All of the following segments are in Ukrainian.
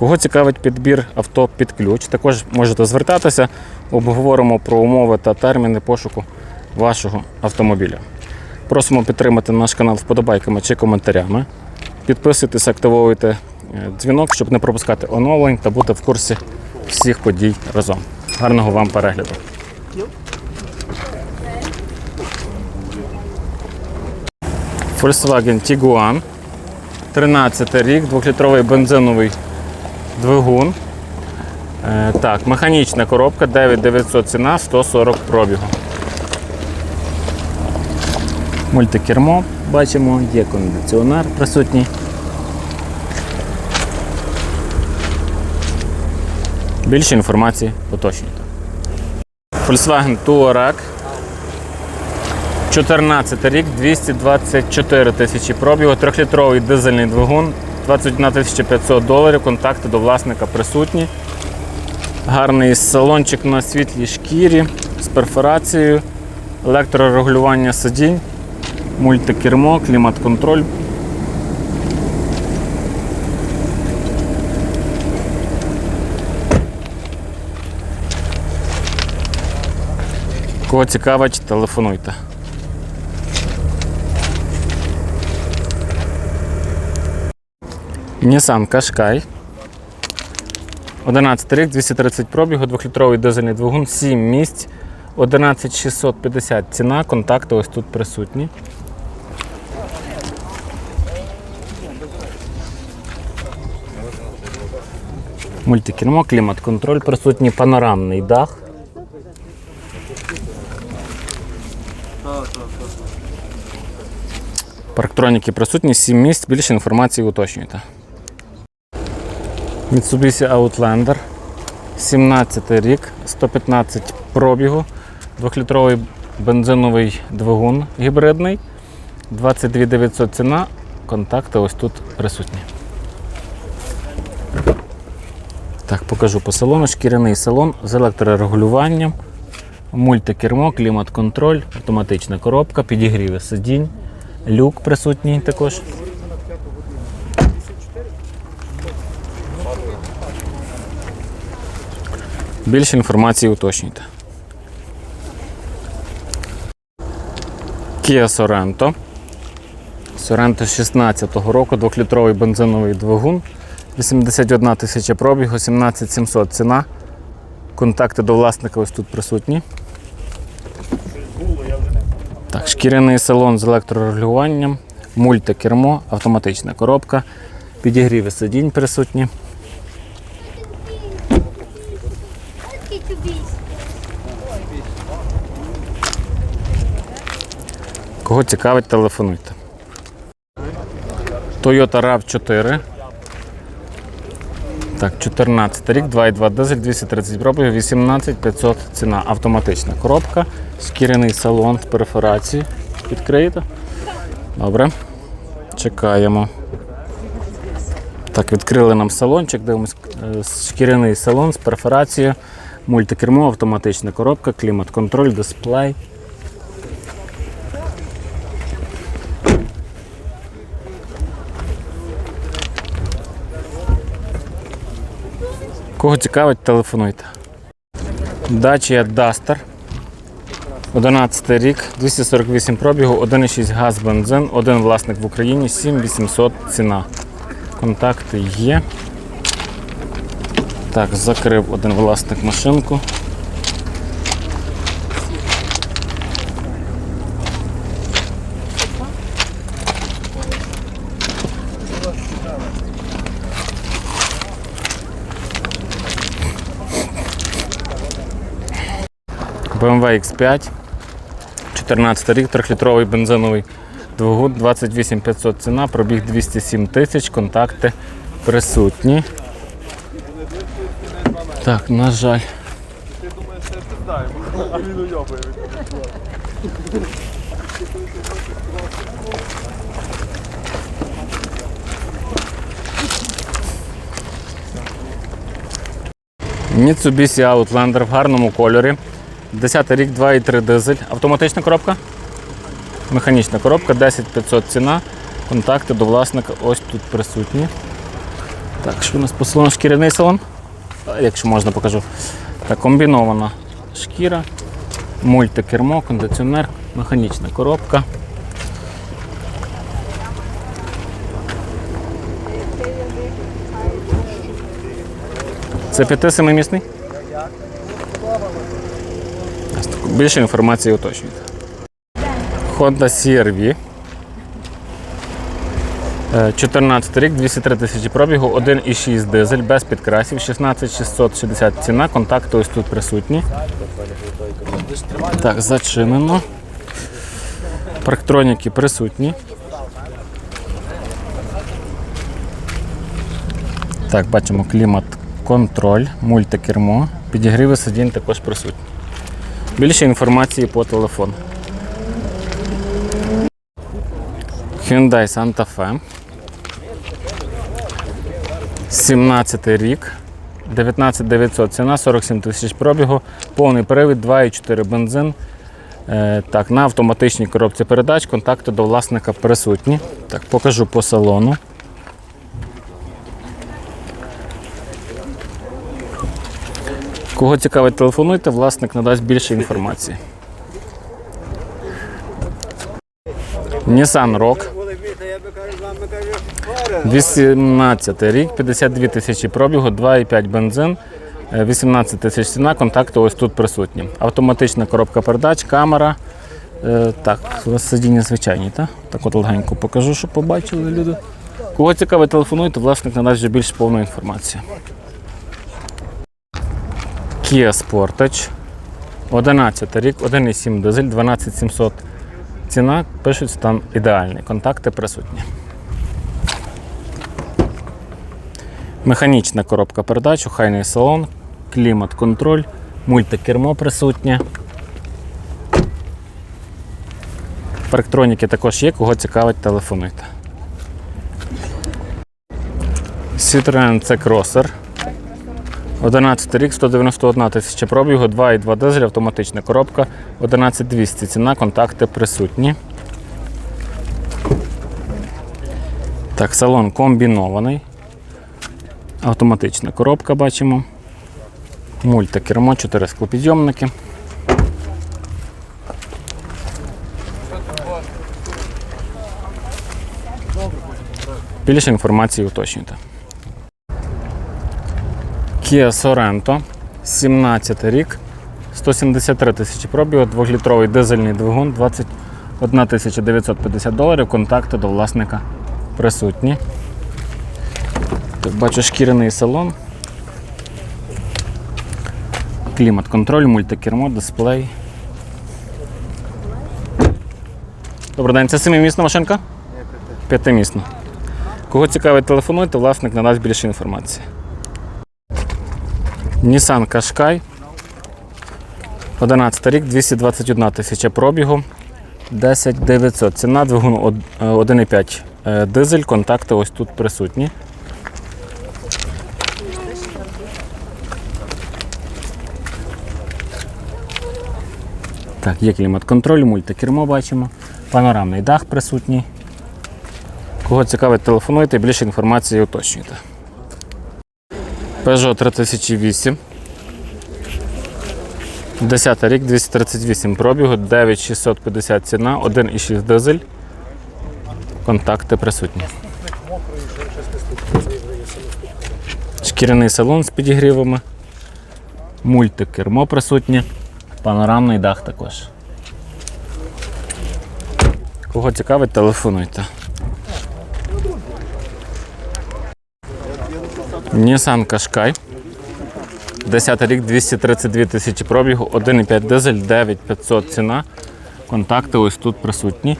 Кого цікавить підбір авто під ключ, також можете звертатися, обговоримо про умови та терміни пошуку вашого автомобіля. Просимо підтримати наш канал вподобайками чи коментарями. Підписуйтесь, активовуйте е, дзвінок, щоб не пропускати оновлень та бути в курсі всіх подій разом. Гарного вам перегляду! Volkswagen Tiguan. 13 рік, 2-літровий бензиновий двигун. Е, так, механічна коробка 9900 ціна, 140 пробігу. Мультикермо бачимо, є кондиціонер присутній. Більше інформації уточнюйте. Volkswagen Touareg 14 рік, 224 тисячі пробігу, 3-літровий дизельний двигун, 21 500 доларів, контакти до власника присутні. Гарний салончик на світлій шкірі з перфорацією, електрорегулювання сидінь, мультикермо, клімат-контроль. Кого цікавить, телефонуйте. Nissan Qashqai. 11 рік, 230 пробігу, 2-літровий дизельний двигун, 7 місць, 11650 ціна, контакти ось тут присутні. Мультикермо, клімат-контроль, присутній панорамний дах. Парктроніки присутні, 7 місць, більше інформації уточнюйте. Mitsubishi Outlander. 17 рік, 115 пробігу, 2-літровий бензиновий двигун гібридний, 22 900 ціна, контакти ось тут присутні. Так, покажу по салону. Шкіряний салон з електрорегулюванням, мультикермо, клімат-контроль, автоматична коробка, підігріви сидінь, люк присутній також. Більше інформації уточнюйте. Kia Sorento. Sorento 16-го року, 2-літровий бензиновий двигун, 81 тисяча пробігу, 17 700 ціна. Контакти до власника ось тут присутні. Так, шкіряний салон з електрорегулюванням, мультикермо, автоматична коробка, підігріви сидінь присутні. Кого цікавить, телефонуйте. Toyota RAV4. Так, 14 рік, 2,2 дизель, 230 пробігів, 18 500 ціна. Автоматична коробка, шкіряний салон з перфорації. Відкриєте? Добре. Чекаємо. Так, відкрили нам салончик, дивимось е, шкіряний салон з перфорацією, мультикермо, автоматична коробка, клімат-контроль, дисплей. Кого цікавить, телефонуйте. Дача Duster. 11 рік, 248 пробігу, 1,6 газ бензин, один власник в Україні, 7800 ціна. Контакти є. Так, закрив один власник машинку. BMW X5, 14 рік, 3-літровий бензиновий двигун, 28 500 ціна, пробіг 207 тисяч, контакти присутні. Так, на жаль. Ти думаєш. Mitsubishi Outlander в гарному кольорі. 10 рік, 2,3 дизель. Автоматична коробка? Механічна коробка, 10500 ціна. Контакти до власника ось тут присутні. Так, що у нас по шкіряний салон? Якщо можна, покажу. Так, комбінована шкіра, мультикермо, кондиціонер, механічна коробка. Це 5-7-місний? Більше інформації уточнюйте. Honda CR-V. Е, 14 рік, 203 тисячі пробігу, 1,6 дизель, без підкрасів, 16660 ціна, контакти ось тут присутні. Так, зачинено. Парктроніки присутні. Так, бачимо клімат контроль, мультикермо, підігріви сидінь також присутні. Більше інформації по телефону. Hyundai Santa Fe. 17 рік. 19900 ціна, 47 тисяч пробігу, повний привід, 2,4 бензин. Е, так, на автоматичній коробці передач, контакти до власника присутні. Так, покажу по салону. Кого цікавить, телефонуйте, власник надасть більше інформації. Nissan Rock. 18 рік, 52 тисячі пробігу, 2,5 бензин, е, 18 тисяч ціна, контакти ось тут присутні. Автоматична коробка передач, камера. Е, Так, сидіння звичайні, так? Так от легенько покажу, щоб побачили люди. Кого цікавить, телефонуйте, власник надасть вже більш повну інформацію. Kia Sportage. 11 рік, 1,7 дизель, 12700 ціна. Пишуть стан ідеальний. Контакти присутні. Механічна коробка передач, охайний салон, клімат-контроль, мультикермо присутнє. Парктроніки також є, кого цікавить, телефонуйте. Citroen C-Crosser. 11 рік, 191 тисяча пробігу, 2,2 дизель, автоматична коробка, 11200 ціна, контакти присутні. Так, салон комбінований. Автоматична коробка бачимо. Мультикермо, 4 склопідйомники. Більше інформації уточнюйте. Kia Sorento, 17 рік, 173 тисячі пробігу, 2-літровий дизельний двигун, 21 950 доларів. Контакти до власника присутні. Так, бачу шкіряний салон. Клімат-контроль, мультикермо, дисплей. Добрий день, це семимісна машинка? П'ятимісна. Кого цікавить, телефонуйте, власник надасть більше інформації. Nissan Qashqai. 11 рік, 221 тисяча пробігу. 10 900. Ціна двигун од- е, 1,5 е, дизель. Контакти ось тут присутні. Так, є клімат-контроль, мультикермо бачимо. Панорамний дах присутній. Кого цікавить, телефонуйте, більше інформації уточнюйте. Peugeot 3008. 10 рік, 238 пробігу, 9650 ціна, 1,6 дизель. Контакти присутні. Шкіряний салон з підігрівами. Мультикермо присутнє. Панорамний дах також. Кого цікавить, телефонуйте. Nissan Qashqai. 10 рік 232 тисячі пробігу, 1,5 дизель, 9500 ціна. Контакти ось тут присутні.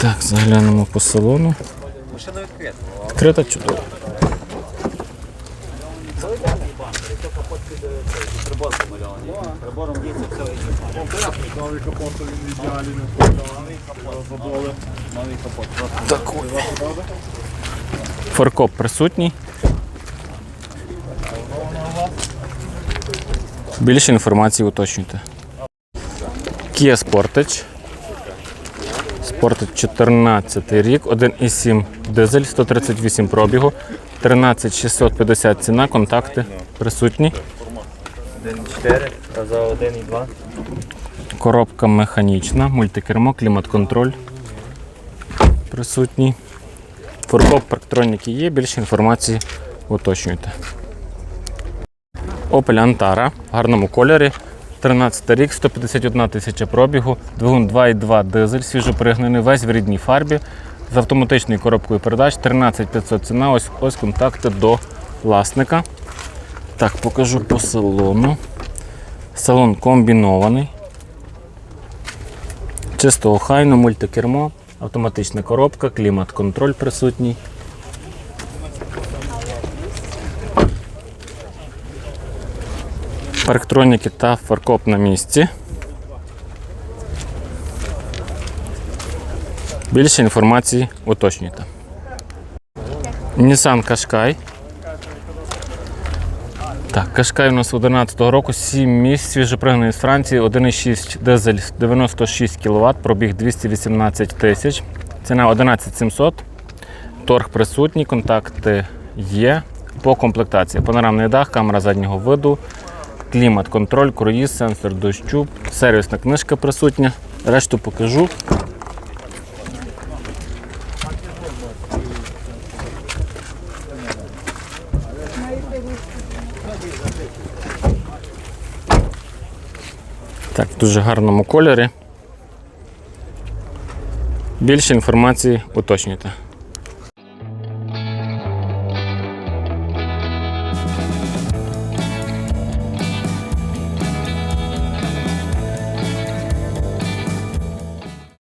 Так, заглянемо по салону. Машина відкрита. Відкрита чудово. Так, ось. Фаркоп присутній. Більше інформації уточнюйте. Kia Sportage. Sportage 14 рік, 1,7 дизель, 138 пробігу, 13650 ціна, контакти присутні. 1,4, а за 1,2. Коробка механічна, мультикермо, клімат-контроль присутній. Фуркоп парктроніки є, більше інформації уточнюйте. Opel Antara в гарному кольорі. 13 рік, 151 тисяча пробігу, двигун 2,2 дизель, свіжопригнаний, весь в рідній фарбі, з автоматичною коробкою передач, 13500 ціна, ось, ось контакти до власника. Так, покажу по салону. Салон комбінований. Чисто охайно, мультикермо, автоматична коробка, клімат-контроль присутній. Парктроніки та фаркоп на місці. Більше інформації уточнюйте. Nissan Qashqai. Так, Кашкай у нас 11 року, 7 місць, свіжопригнаний з Франції, 1,6 дизель 96 кВт, пробіг 218 тисяч. Ціна 11700. Торг присутній, контакти є. По комплектації. Панорамний дах, камера заднього виду, клімат, контроль, круїз, сенсор дощу, сервісна книжка присутня. Решту покажу. Так, в дуже гарному кольорі. Більше інформації уточнюйте.